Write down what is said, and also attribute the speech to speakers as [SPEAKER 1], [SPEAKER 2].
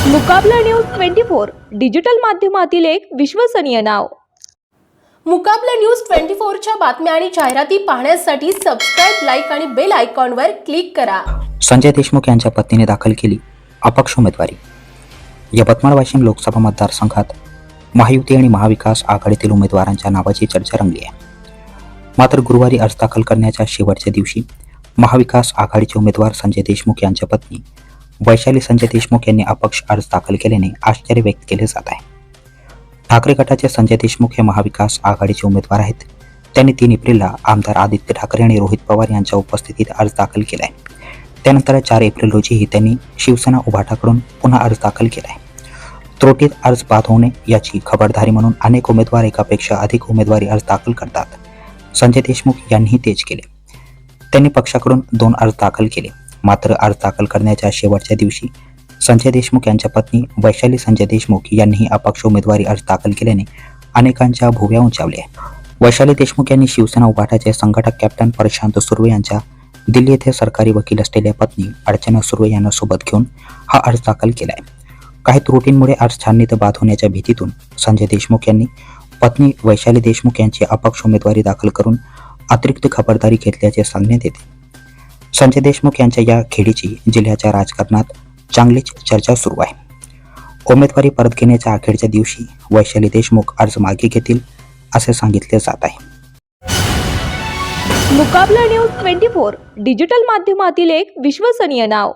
[SPEAKER 1] Mukabla news twenty four digital माध्यमातील एक विश्वसनीय नाव.
[SPEAKER 2] मुकाबला न्यूज ट्वेंटी फोरच्या बातम्या आणि जाहिराती पाहण्यासाठी सबस्क्राईब लाईक आणि बेल आयकॉनवर क्लिक करा.
[SPEAKER 3] संजय देशमुख यांच्या पत्नीने दाखल केली अपक्ष उमेदवारी. यवतमाळ वाशिम लोकसभा मतदारसंघात महायुती आणि महाविकास आघाडीतील उमेदवारांच्या नावाची चर्चा रंगली आहे. मात्र गुरुवारी अर्ज दाखल करण्याच्या शेवटच्या दिवशी महाविकास आघाडीचे उमेदवार संजय देशमुख यांच्या पत्नी वैशाली संजय देशमुख यांनी अपक्ष अर्ज दाखल केल्याने आश्चर्य व्यक्त केले जात आहे. ठाकरे गटाचे संजय देशमुख हे महाविकास आघाडीचे उमेदवार आहेत. त्यांनी तीन एप्रिलला आमदार आदित्य ठाकरे आणि रोहित पवार यांच्या उपस्थितीत अर्ज दाखल केला आहे त्यानंतर चार एप्रिल रोजीही त्यांनी शिवसेना उभाटाकडून पुन्हा अर्ज दाखल केला आहे त्रुटीत अर्ज बाद होणे याची खबरदारी म्हणून अनेक उमेदवार एकापेक्षा अधिक उमेदवारी अर्ज दाखल करतात. संजय देशमुख यांनीही तेच केले. त्यांनी पक्षाकडून दोन अर्ज दाखल केले. मात्र अर्ज दाखल करण्याच्या शेवटच्या दिवशी संजय देशमुख यांच्या पत्नी वैशाली संजय देशमुख यांनीही अपक्ष उमेदवारी अर्ज दाखल केल्याने अनेकांच्या भुव्या उंचावल्या. वैशाली देशमुख यांनी शिवसेना उभाटाचे संघटक कॅप्टन प्रशांत सुर्वे यांच्या दिल्ली येथे सरकारी वकील असलेल्या पत्नी अर्चना सुर्वे यांना सोबत घेऊन हा अर्ज दाखल केला आहे काही त्रुटींमुळे अर्ज छाननीत बाद होण्याच्या भीतीतून संजय देशमुख यांनी पत्नी वैशाली देशमुख यांची अपक्ष उमेदवारी दाखल करून अतिरिक्त खबरदारी घेतल्याचे सांगण्यात येते. संजय देशमुख यांच्या या खेडीची जिल्ह्याच्या राजकारणात चांगलीच चर्चा सुरू आहे. उमेदवारी परत घेण्याच्या अखेरच्या दिवशी वैशाली देशमुख अर्ज मागे घेतील असे सांगितले जात आहे.
[SPEAKER 1] Mukabla news twenty four digital माध्यमातील एक विश्वसनीय नाव.